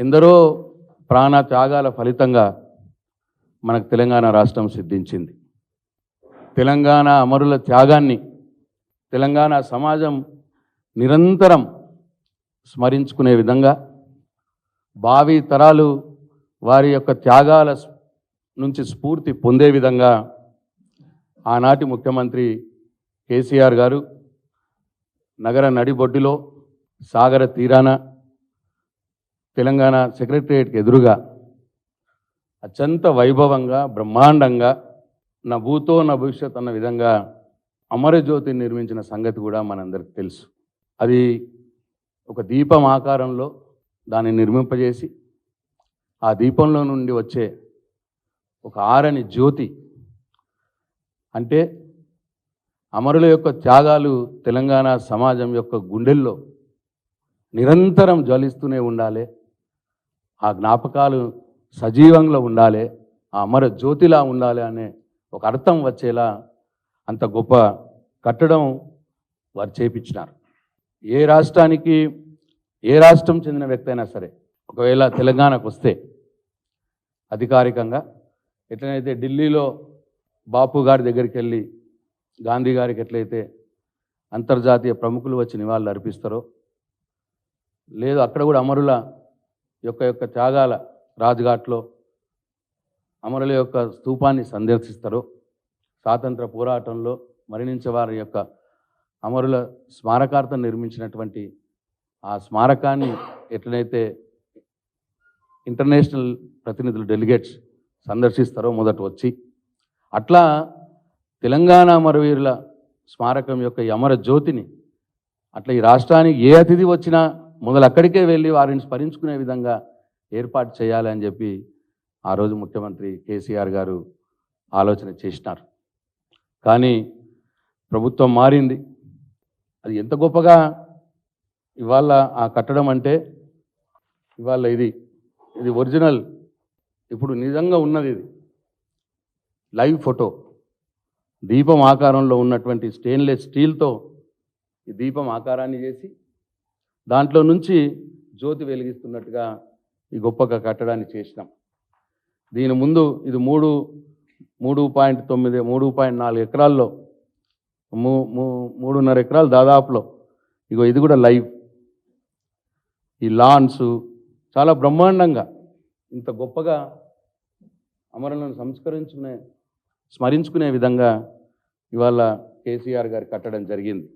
ఎందరో ప్రాణ త్యాగాల ఫలితంగా మనకు తెలంగాణ రాష్ట్రం సిద్ధించింది. తెలంగాణ అమరుల త్యాగాన్ని తెలంగాణ సమాజం నిరంతరం స్మరించుకునే విధంగా భావి తరాలు వారి యొక్క త్యాగాల నుంచి స్ఫూర్తి పొందే విధంగా ఆనాటి ముఖ్యమంత్రి కేసీఆర్ గారు నగర నడిబొడ్డులో సాగర తీరాన తెలంగాణ సెక్రటరియట్కి ఎదురుగా అత్యంత వైభవంగా బ్రహ్మాండంగా నా భూతో నా భవిష్యత్ అన్న విధంగా అమరజ్యోతి నిర్మించిన సంగతి కూడా మనందరికి తెలుసు. అది ఒక దీపం ఆకారంలో దాన్ని నిర్మింపజేసి ఆ దీపంలో నుండి వచ్చే ఒక ఆరని జ్యోతి అంటే అమరుల యొక్క త్యాగాలు తెలంగాణ సమాజం యొక్క గుండెల్లో నిరంతరం జ్వలిస్తూనే ఉండాలి. ఆ జ్ఞాపకాలు సజీవంగా ఉండాలి ఆ అమర జ్యోతిలా ఉండాలి అనే ఒక అర్థం వచ్చేలా అంత గొప్ప కట్టడం వారు చేపించినారు. ఏ రాష్ట్రానికి ఏ రాష్ట్రం చెందిన వ్యక్తి అయినా సరే ఒకవేళ తెలంగాణకు వస్తే అధికారికంగా ఎట్లనైతే ఢిల్లీలో బాపు గారి దగ్గరికి వెళ్ళి గాంధీ గారికి ఎట్లయితే అంతర్జాతీయ ప్రముఖులు వచ్చి నివాళులు అర్పిస్తారో లేదు అక్కడ కూడా అమరుల యొక్క యొక్క త్యాగాల రాజ్ఘాట్లో అమరుల యొక్క స్తూపాన్ని సందర్శిస్తారో. స్వాతంత్ర పోరాటంలో మరణించే వారి యొక్క అమరుల స్మారకార్థం నిర్మించినటువంటి ఆ స్మారకాన్ని ఎట్లనైతే ఇంటర్నేషనల్ ప్రతినిధులు డెలిగేట్స్ సందర్శిస్తారో మొదట వచ్చి అట్లా తెలంగాణ అమరవీరుల స్మారకం యొక్క ఈ అమర జ్యోతిని అట్లా ఈ రాష్ట్రానికి ఏ అతిథి వచ్చినా మొదలు అక్కడికే వెళ్ళి వారిని స్మరించుకునే విధంగా ఏర్పాటు చేయాలని చెప్పి ఆ రోజు ముఖ్యమంత్రి కేసీఆర్ గారు ఆలోచన చేసినారు. కానీ ప్రభుత్వం మారింది. అది ఎంత గొప్పగా ఇవాళ ఆ కట్టడం అంటే ఇవాళ ఇది ఇది ఒరిజినల్. ఇప్పుడు నిజంగా ఉన్నది ఇది. Live photo. దీపం ఆకారంలో ఉన్నటువంటి స్టెయిన్లెస్ స్టీల్తో ఈ దీపం ఆకారాన్ని చేసి దాంట్లో నుంచి జ్యోతి వెలిగిస్తున్నట్టుగా ఈ గొప్పగా కట్టడాన్ని చేసినాం. దీని ముందు ఇది మూడు మూడు పాయింట్ తొమ్మిది మూడు పాయింట్ నాలుగు ఎకరాల్లో మూ మూ- మూడున్నర ఎకరాలు దాదాపులో. ఇగో ఇది కూడా లైవ్. ఈ లాన్స్ చాలా బ్రహ్మాండంగా ఇంత గొప్పగా అమరులను సంస్కరించుకునే స్మరించుకునే విధంగా ఇవాళ కేసీఆర్ గారు కట్టడం జరిగింది.